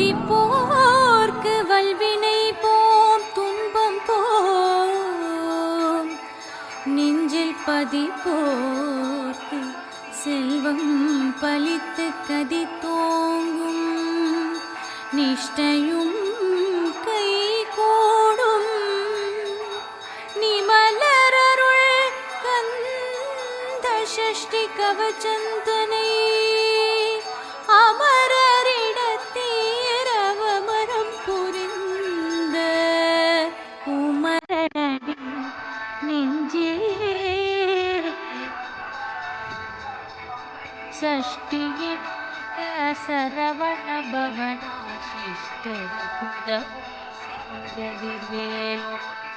துதிப்போர்க்கு வல்வினை போம் துன்பம் போம். நெஞ்சில் பதிப்போர்க்கு செல்வம் பலித்து கதி தோங்கும் நிஷ்டையும் கை கூடும் நிமலரருள் கந்த சஷ்டி கவச்சந்தனை செத்த பொழுதிலே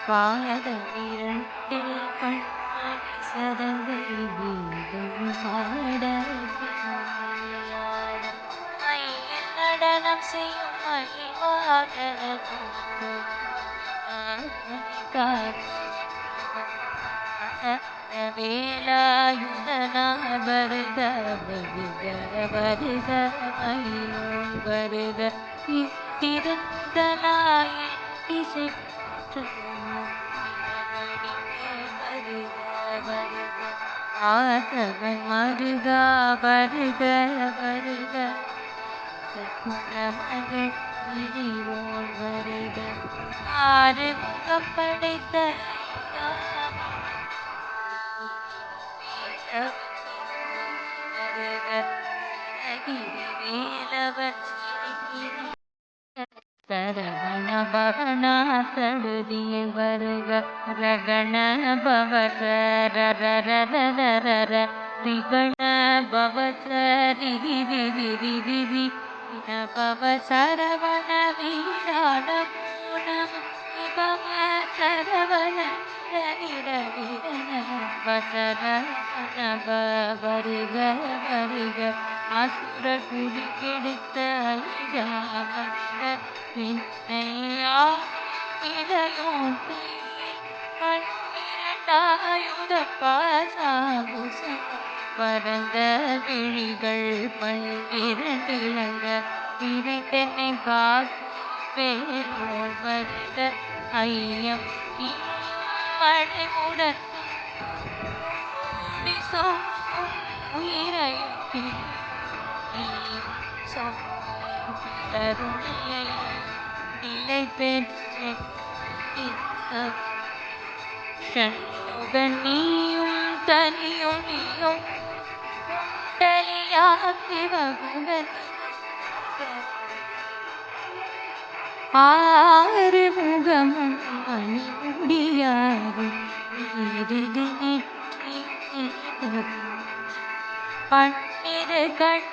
பாதம் இரண்டில் பண்ணாய் சதவை கீதம் பாட நடனம் செய்யும் வேலாயுதனாக வருத வருத வருத வருத திறந்த நாயகி செத்து ஆதவன் மருகா வருக வருக மகன் விழிவோள் வருக ஆறுமுகம் படைத்த வருக வேலவன் சரவணபவனாசடுதிய வருக ரகண பவசரரரரரர திகண பவசரிதிரிதிரிதிரி பவ சரவண வீராட பூனம் பவ சரவண வருக வருக அற்ற குடிக்கெடுத்த அரிதாகத்த விண்ணையா இதையோடு இரண்டாயுத பாசாகுச பரந்த விழிகள் பல்லிரண்டு இழந்த விரைந்தனை காக்கும் பேரோர் வருத்த ஐயம் மழைமுடன் உயிரையும் கருணையை நிலைபெற்று ஷண்முகன் நீயும் தனியொளியும் குண்டலியாக்கி வகுவன் ஆறு முகமும் மணிமுடியாறு பன்னிரு கண்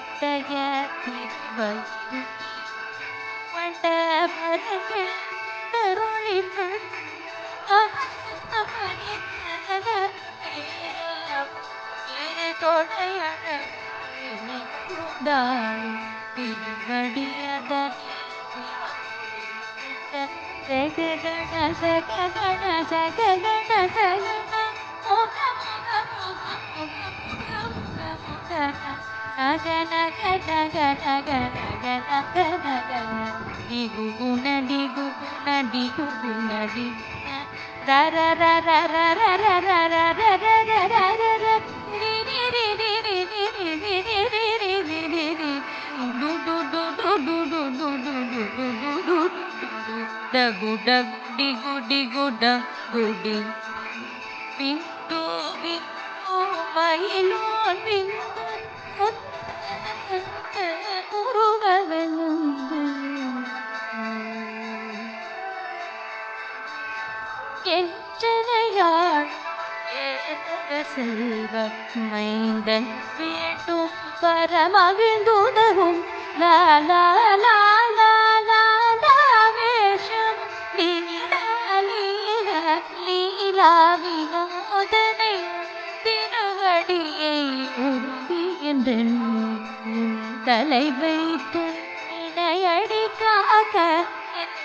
Yeah. Dagu dag digu digu dag gudi Pintu pintu mailon pintu ರೋಗಗಳುಂಟು கெற்றனையார் செல்வ மைந்தன் வீட்டும் பரமகிழ்ந்துதவும் லாலா லாலா லாலாவேஷம் லீலா லீல திருவடியை என்றென் தலை வைத்து இணையடி காக்க என்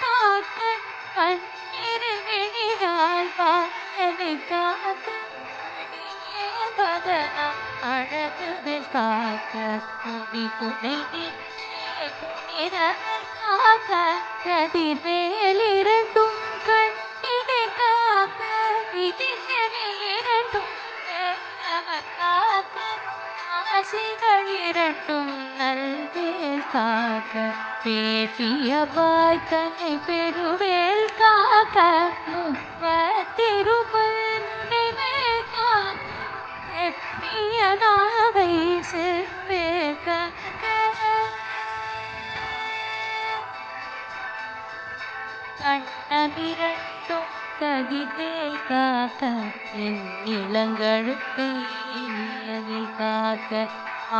காக்க கண்ணீர் விழியால் அழகு காக்க பேசிய வாய்த்தனை பெருவேல் காக்க முப்பத்திருப்பல் நினைவேல் கண்ணமிரட்டும் ககிதே காக்க என் இளங்கழுத்தை இனியதில் காக்க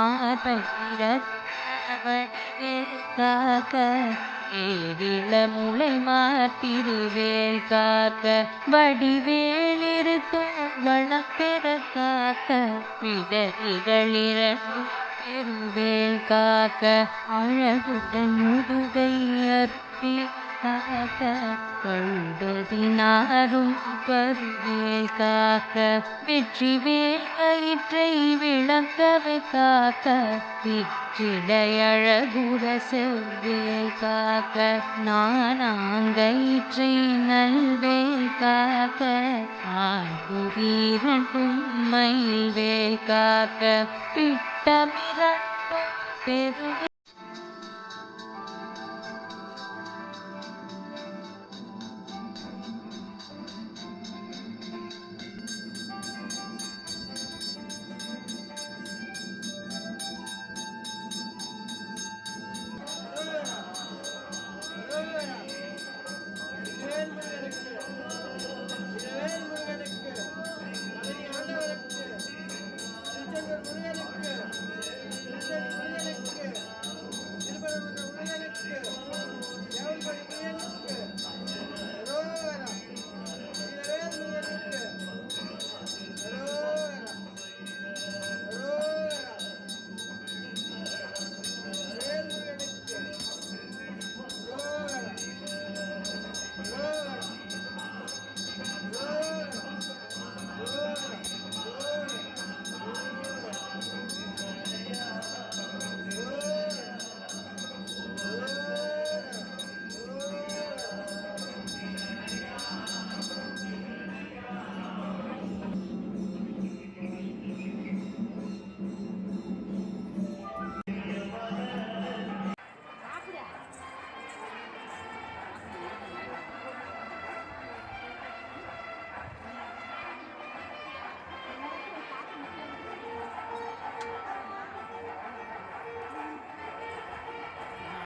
ஆர்வடிவேல் காக்க. ஏதிள முளை மாத்திருவேல் காக்க வடிவேல் இருக்க வளப்பெற காக்க பிடரிகளிரண்டும் பெருவேல் காக்க அழகுடன் முதுகை அற்பி காக்க கண்டதினாரும் பருவேல் காக்க வெற்றி வேயிற்றை விளங்கவே காக்க விற்றிடையழகுற செவ்வேல் காக்க நானாங்கயிற்றை நல்வேல் காக்க ஆகுவீரண்டும் மயில்வேல் காக்க பிட்டமிரண்டும் பெருவே